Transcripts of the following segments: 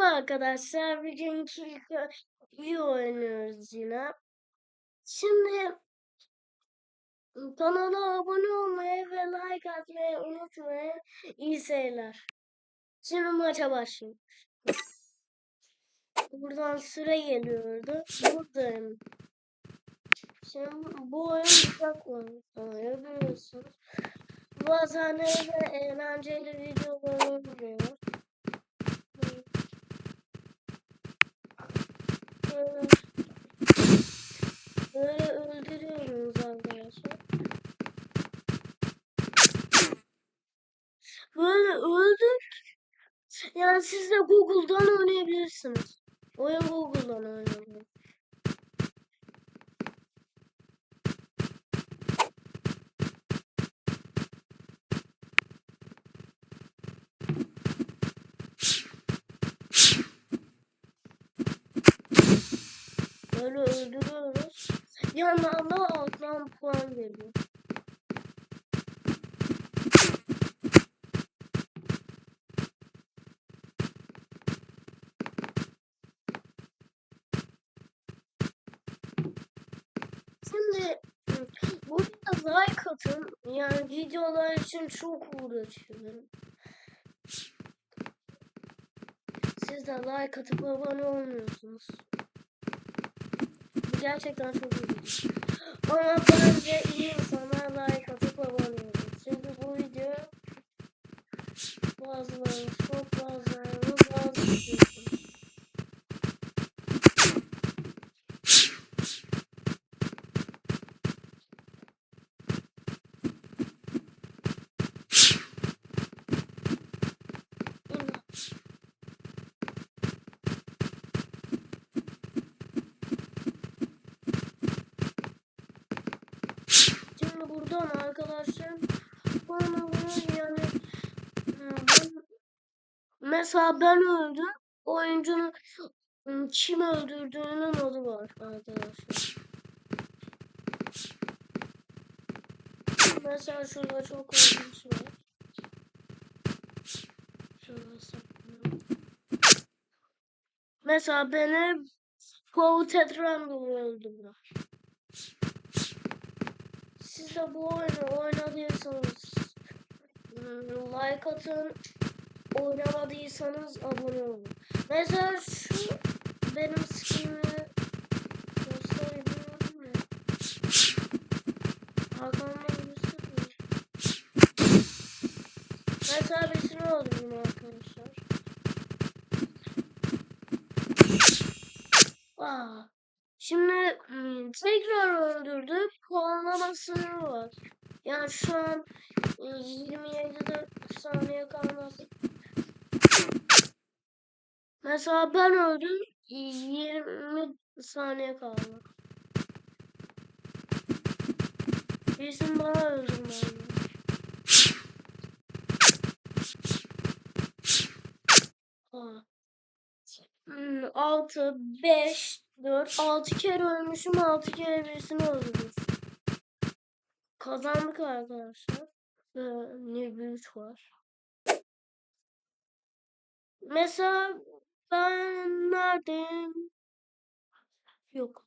Merhaba arkadaşlar. Bugünkü iyi oynuyoruz yine. Şimdi kanala abone olmayı ve like atmayı unutmayın. İyi seyirler. Şimdi maça başlayalım. Buradan sıra geliyordu. Buradayım. Şimdi bu oyun uzak oyun. Biliyorsunuz. Bazen eğlenceli videolar oluyor. Böyle, böyle öldürüyoruz arkadaşlar. Böyle öldük. Yani siz de Google'dan oynayabilirsiniz. Oyun Google'dan oynayabilir. Böyle öldürüyoruz. Yandan da alttan puan geliyor. Şimdi burada like atın. Yani videolar için çok uğraşıyorum. Siz de like atıp abone olmuyorsunuz. Gerçekten çok iyi. Ama bence iyi insanlar like atıp abone olun. Çünkü bu video bazılarınız çok bazılarınız bazı istiyorsunuz. Şimdi buradan arkadaşlar bana bunu yani hmm, mesela ben öldüm oyuncunun hmm, kim öldürdüğünün adı var arkadaşlar. Mesela şurada çok korkunç var. Şurada saklıyorum. Mesela beni Paul Tetrandol öldürdü. Siz de bu oyunu oynadıysanız hmm, like atın. Oynamadıysanız abone olun. Mesela şu benim skinimi gösterebiliyorum ya. Arkamda var. Mesela birisini öldürdüm arkadaşlar. Aa. Şimdi hmm, tekrar öldürdük. Puanlama sınırı var. Yani şu an e, 27 saniye kalmaz. Mesela ben öldüm. 20 saniye kaldı. Birisini bana öldürmeli. 6, 5, 4, 6 kere ölmüşüm, 6 kere birisini öldürmüş. Kazandık arkadaşlar. Ee, ne büyük var. Mesela ben neredeyim? Yok.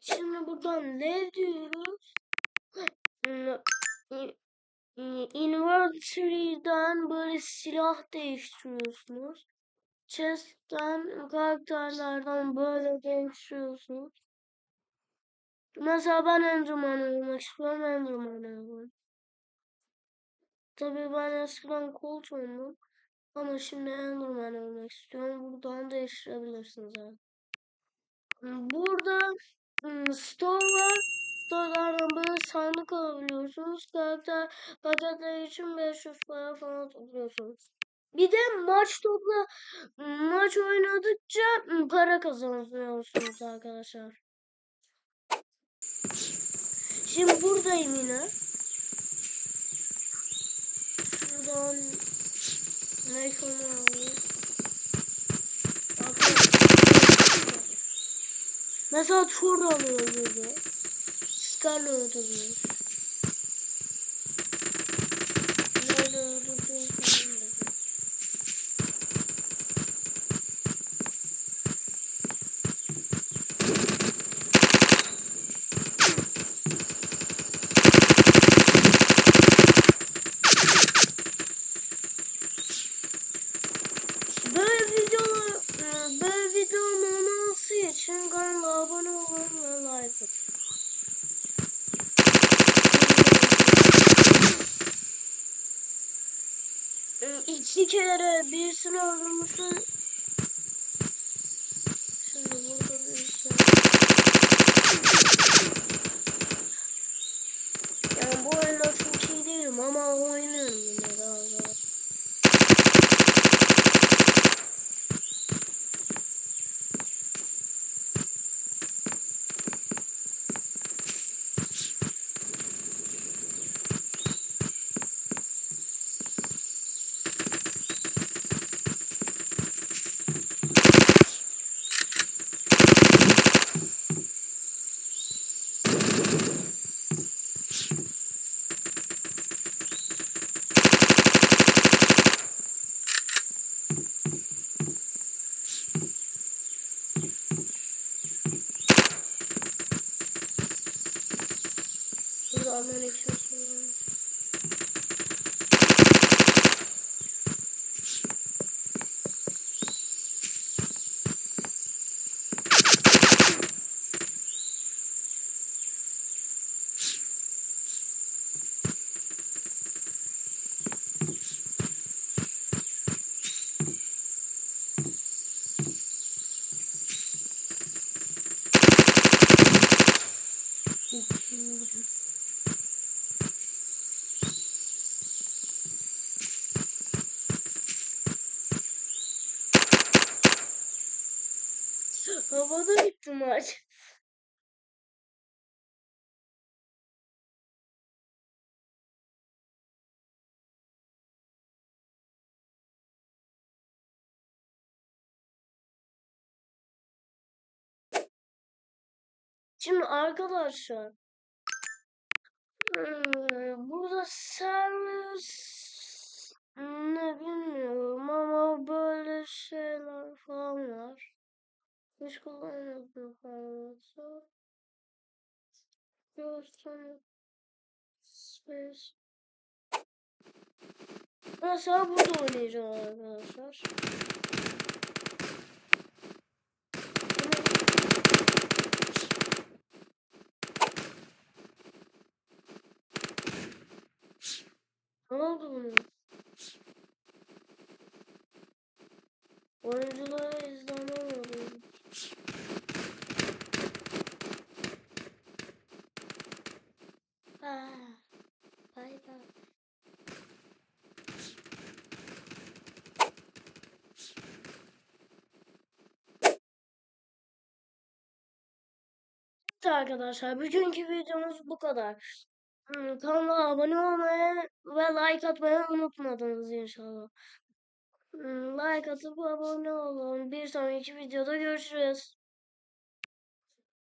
Şimdi buradan ne diyoruz? Inventory'den böyle silah değiştiriyorsunuz. Chest'ten karakterlerden böyle değiştiriyorsunuz. Mesela ben Enderman olmak istiyorum Enderman olayım. Tabii ben eskiden Colt oldum. Ama şimdi Enderman olmak istiyorum. Buradan değiştirebilirsiniz abi. Burada ım, store var. Store'lardan böyle sandık alabiliyorsunuz. Karakter karakter için 500 para falan topluyorsunuz. Bir de maç topla maç oynadıkça ım, para kazanıyorsunuz arkadaşlar. Şimdi buradayım yine. Şuradan ne alayım? Mesela Thor öldürdü. Scar'la öldürdü. Nerede öldürdüğünü falan öldürdü. Böyle videolar, e, böyle videonun olması için kanala abone olun ve like atın. E, İki kere birisini öldürmüşsün. Şimdi burada birisi. Yani bu oyunda çok iyi değilim ama oynuyorum yine daha daha. Burada Alman ekşisi var. İki. Havada bitti maç. Şimdi arkadaşlar burada servis ne bilmiyorum ama böyle şeyler falan. Hiç kullanmadım arkadaşlar. Göstereyim. Space. Mesela burada oynayacağım arkadaşlar. Evet arkadaşlar bugünkü videomuz bu kadar. Hmm, Kanala abone olmayı ve like atmayı unutmadınız inşallah. Hmm, Like atıp abone olun. Bir sonraki videoda görüşürüz.